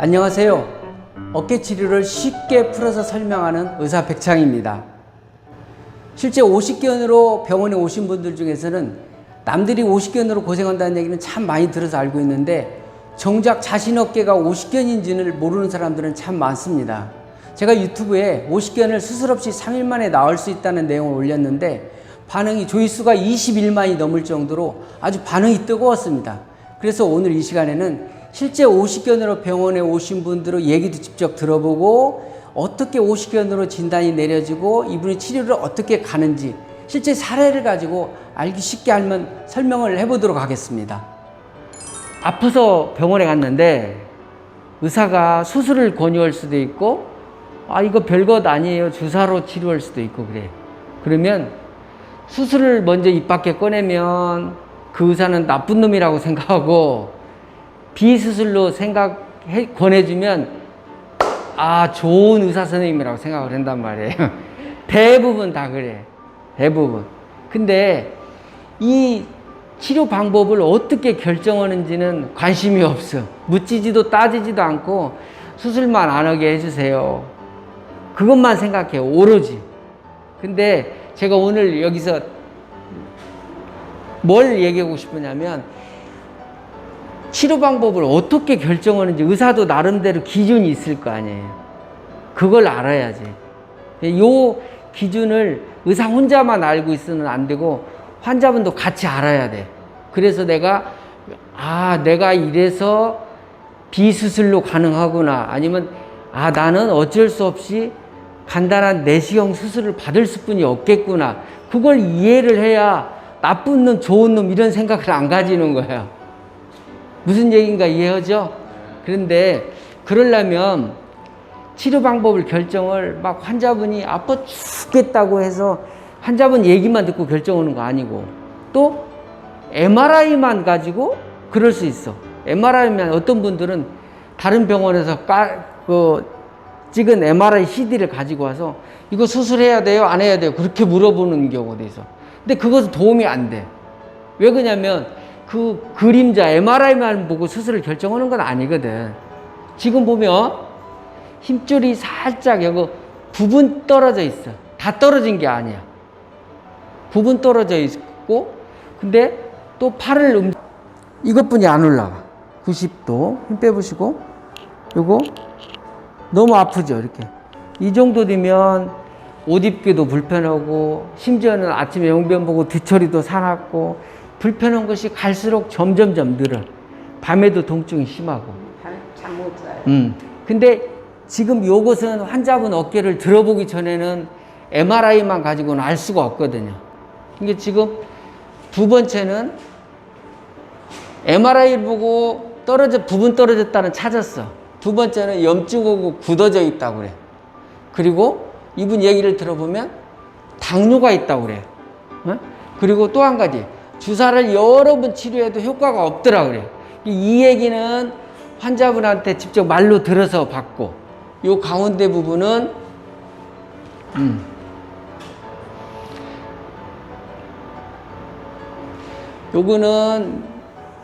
안녕하세요. 어깨 치료를 쉽게 풀어서 설명하는 의사 백창입니다. 실제 50견으로 병원에 오신 분들 중에서는 남들이 50견으로 고생한다는 얘기는 참 많이 들어서 알고 있는데 정작 자신 어깨가 50견인지를 모르는 사람들은 참 많습니다. 제가 유튜브에 50견을 수술 없이 3일 만에 나을 수 있다는 내용을 올렸는데 반응이 조회수가 21만이 넘을 정도로 아주 반응이 뜨거웠습니다. 그래서 오늘 이 시간에는 실제 50견으로 병원에 오신 분들의 얘기도 직접 들어보고 어떻게 50견으로 진단이 내려지고 이분이 치료를 어떻게 가는지 실제 사례를 가지고 알기 쉽게 알면 설명을 해보도록 하겠습니다. 아파서 병원에 갔는데 의사가 수술을 권유할 수도 있고 아 이거 별것 아니에요 주사로 치료할 수도 있고 그래 그러면 수술을 먼저 입 밖에 꺼내면 그 의사는 나쁜 놈이라고 생각하고 비수술로 생각해 권해주면 아 좋은 의사 선생님이라고 생각을 한단 말이에요. 대부분 다 그래. 대부분. 근데 이 치료 방법을 어떻게 결정하는지는 관심이 없어. 묻지지도 따지지도 않고 수술만 안 하게 해주세요. 그것만 생각해 오로지. 근데 제가 오늘 여기서 뭘 얘기하고 싶으냐면 치료 방법을 어떻게 결정하는지 의사도 나름대로 기준이 있을 거 아니에요. 그걸 알아야지. 요 기준을 의사 혼자만 알고 있으면 안 되고 환자분도 같이 알아야 돼. 그래서 내가 아, 내가 이래서 비수술로 가능하구나. 아니면 아, 나는 어쩔 수 없이 간단한 내시경 수술을 받을 수뿐이 없겠구나. 그걸 이해를 해야 나쁜 놈, 좋은 놈 이런 생각을 안 가지는 거야. 무슨 얘기인가 이해하죠? 그런데 그러려면 치료 방법을 결정을 막 환자분이 아파 죽겠다고 해서 환자분 얘기만 듣고 결정하는 거 아니고 또 MRI만 가지고 그럴 수 있어. MRI면 어떤 분들은 다른 병원에서 까, 그 찍은 MRI CD를 가지고 와서 이거 수술해야 돼요? 안 해야 돼요? 그렇게 물어보는 경우도 있어. 근데 그것은 도움이 안 돼. 왜 그러냐면 그 그림자 MRI만 보고 수술을 결정하는 건 아니거든. 지금 보면 힘줄이 살짝 여기 부분 떨어져 있어. 다 떨어진 게 아니야. 부분 떨어져 있고, 근데 또 팔을 음, 이것뿐이 안 올라가. 90도 힘 빼보시고, 요거 너무 아프죠, 이렇게. 이 정도 되면 옷 입기도 불편하고, 심지어는 아침에 용변 보고 뒤처리도 사납고, 불편한 것이 갈수록 점점점 늘어. 밤에도 통증이 심하고. 잠못 자요. 음. 근데 지금 요것은 환자분 어깨를 들어보기 전에는 MRI만 가지고는 알 수가 없거든요. 이게 지금 두 번째는 MRI를 보고 떨어져, 부분 떨어졌다는 찾았어. 두 번째는 염증하고 굳어져 있다고 그래. 그리고 이분 얘기를 들어보면 당뇨가 있다고 그래. 어? 그리고 또 한 가지. 주사를 여러 번 치료해도 효과가 없더라 그래. 이 얘기는 환자분한테 직접 말로 들어서 받고, 요 가운데 부분은, 음. 요거는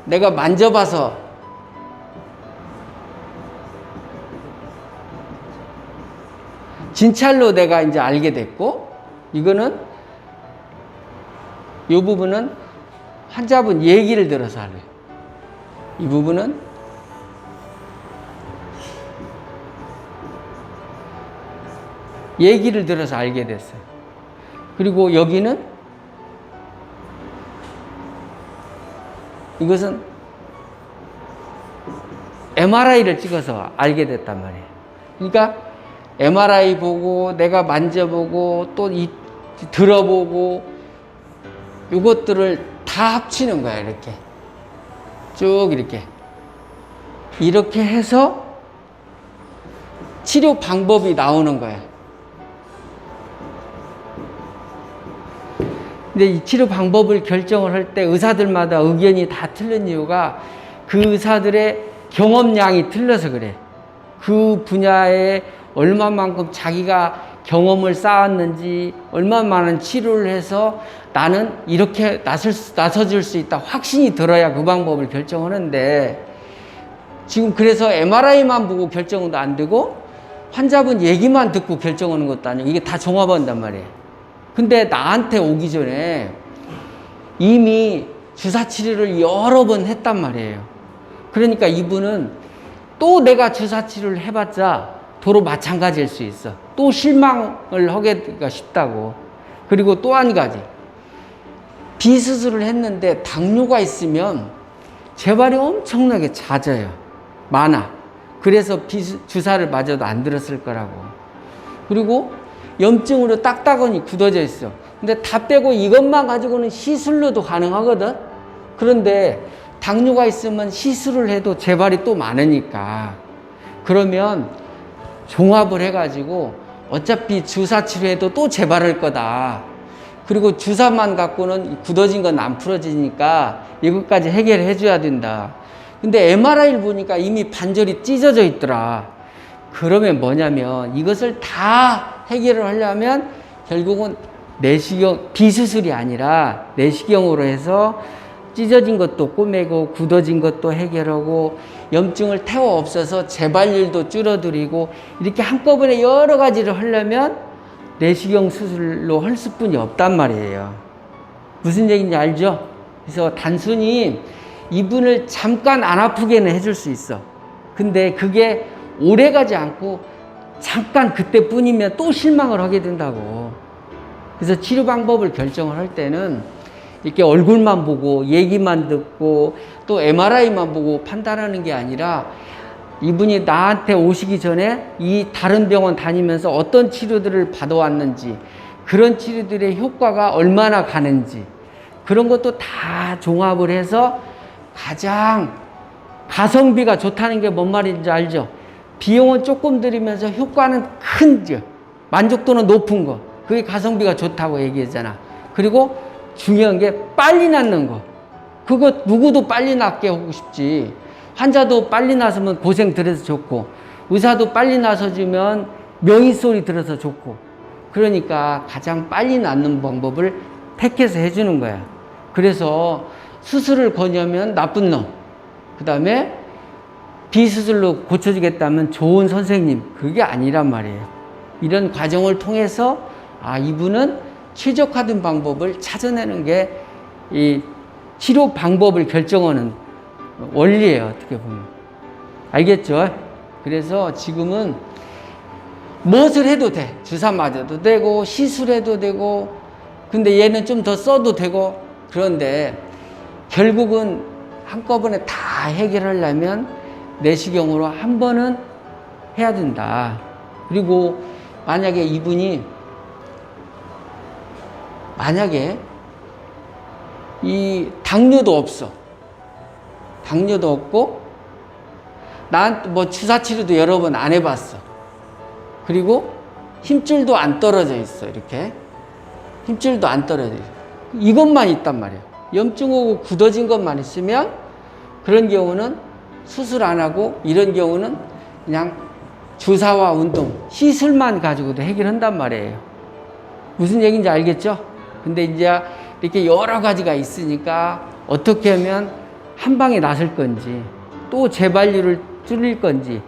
내가 만져봐서 진찰로 내가 이제 알게 됐고, 이거는 이 부분은 환자분 얘기를 들어서 알아요. 이 부분은 얘기를 들어서 알게 됐어요. 그리고 여기는 이것은 MRI를 찍어서 알게 됐단 말이에요. 그러니까 MRI 보고 내가 만져보고 또 이, 들어보고 이것들을 다 합치는 거야 이렇게 쭉 이렇게 이렇게 해서 치료 방법이 나오는 거야. 근데 이 치료 방법을 결정을 할 때 의사들마다 의견이 다 틀린 이유가 그 의사들의 경험량이 틀려서 그래. 그 분야에 얼마만큼 자기가 경험을 쌓았는지, 얼마 많은 치료를 해서 나는 이렇게 나설, 수- 나서줄 수 있다. 확신이 들어야 그 방법을 결정하는데, 지금 그래서 MRI만 보고 결정은 안 되고 환자분 얘기만 듣고 결정하는 것도 아니고 이게 다 종합한단 말이에요. 근데 나한테 오기 전에 이미 주사 치료를 여러 번 했단 말이에요. 그러니까 이분은 또 내가 주사 치료를 해봤자 도로 마찬가지일 수 있어. 또 실망을 하기가 쉽다고. 그리고 또 한 가지. 비수술을 했는데 당뇨가 있으면 재발이 엄청나게 잦아요. 많아. 그래서 비수, 주사를 맞아도 안 들었을 거라고. 그리고 염증으로 딱딱하니 굳어져 있어. 근데 다 빼고 이것만 가지고는 시술로도 가능하거든. 그런데 당뇨가 있으면 시술을 해도 재발이 또 많으니까. 그러면 종합을 해가지고 어차피 주사 치료해도 또 재발할 거다. 그리고 주사만 갖고는 굳어진 건 안 풀어지니까 이것까지 해결해 줘야 된다. 근데 MRI를 보니까 이미 반절이 찢어져 있더라. 그러면 뭐냐면 이것을 다 해결을 하려면 결국은 내시경, 비수술이 아니라 내시경으로 해서 찢어진 것도 꼬매고 굳어진 것도 해결하고 염증을 태워 없어서 재발률도 줄어들이고 이렇게 한꺼번에 여러 가지를 하려면 내시경 수술로 할 수뿐이 없단 말이에요. 무슨 얘기인지 알죠? 그래서 단순히 이분을 잠깐 안 아프게는 해줄 수 있어. 근데 그게 오래 가지 않고 잠깐 그때뿐이면 또 실망을 하게 된다고. 그래서 치료 방법을 결정을 할 때는 이렇게 얼굴만 보고 얘기만 듣고 또 MRI만 보고 판단하는 게 아니라 이분이 나한테 오시기 전에 이 다른 병원 다니면서 어떤 치료들을 받아왔는지 그런 치료들의 효과가 얼마나 가는지 그런 것도 다 종합을 해서 가장 가성비가 좋다는 게 뭔 말인지 알죠? 비용은 조금 들이면서 효과는 큰 거, 만족도는 높은 거. 그게 가성비가 좋다고 얘기했잖아. 그리고 중요한 게 빨리 낫는 거. 그거 누구도 빨리 낫게 하고 싶지. 환자도 빨리 나서면 고생 들어서 좋고, 의사도 빨리 나서주면 명의 소리 들어서 좋고. 그러니까 가장 빨리 낫는 방법을 택해서 해주는 거야. 그래서 수술을 권유하면 나쁜 놈. 그 다음에 비수술로 고쳐주겠다면 좋은 선생님. 그게 아니란 말이에요. 이런 과정을 통해서 아, 이분은 최적화된 방법을 찾아내는 게 이 치료 방법을 결정하는 원리예요. 어떻게 보면. 알겠죠? 그래서 지금은 무엇을 해도 돼. 주사 맞아도 되고, 시술해도 되고, 근데 얘는 좀 더 써도 되고, 그런데 결국은 한꺼번에 다 해결하려면 내시경으로 한 번은 해야 된다. 그리고 만약에 이분이 만약에 이 당뇨도 없어. 당뇨도 없고 나한테 뭐 주사 치료도 여러 번 안 해봤어. 그리고 힘줄도 안 떨어져 있어. 이렇게 힘줄도 안 떨어져 있어. 이것만 있단 말이야. 염증하고 굳어진 것만 있으면 그런 경우는 수술 안 하고 이런 경우는 그냥 주사와 운동, 시술만 가지고도 해결한단 말이에요. 무슨 얘기인지 알겠죠? 근데 이제 이렇게 여러 가지가 있으니까 어떻게 하면 한 방에 나설 건지 또 재발률을 줄일 건지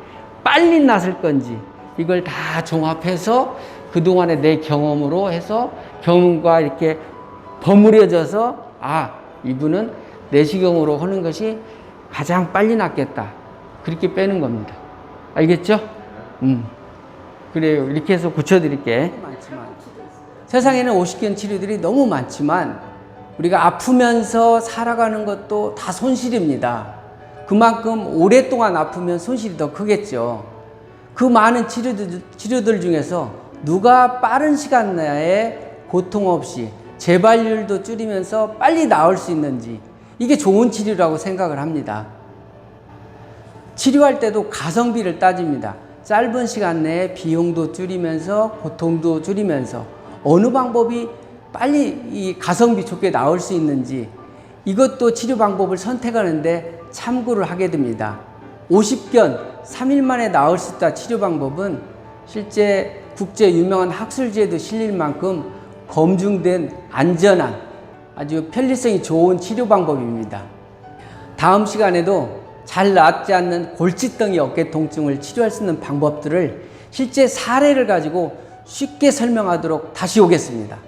빨리 나설 건지 이걸 다 종합해서 그동안의 내 경험으로 해서 경험과 이렇게 버무려져서 아 이분은 내시경으로 하는 것이 가장 빨리 낫겠다. 그렇게 빼는 겁니다. 알겠죠? 음. 그래요. 이렇게 해서 고쳐드릴게 세상에는 50견 치료들이 너무 많지만 우리가 아프면서 살아가는 것도 다 손실입니다. 그만큼 오랫동안 아프면 손실이 더 크겠죠. 그 많은 치료들, 치료들 중에서 누가 빠른 시간 내에 고통 없이 재발률도 줄이면서 빨리 나을 수 있는지 이게 좋은 치료라고 생각을 합니다. 치료할 때도 가성비를 따집니다. 짧은 시간 내에 비용도 줄이면서 고통도 줄이면서 어느 방법이 빨리 이 가성비 좋게 나올 수 있는지 이것도 치료 방법을 선택하는데 참고를 하게 됩니다. 50견 3일 만에 나올 수 있다 치료 방법은 실제 국제 유명한 학술지에도 실릴 만큼 검증된 안전한 아주 편리성이 좋은 치료 방법입니다. 다음 시간에도 잘 낫지 않는 골칫덩이 어깨 통증을 치료할 수 있는 방법들을 실제 사례를 가지고 쉽게 설명하도록 다시 오겠습니다.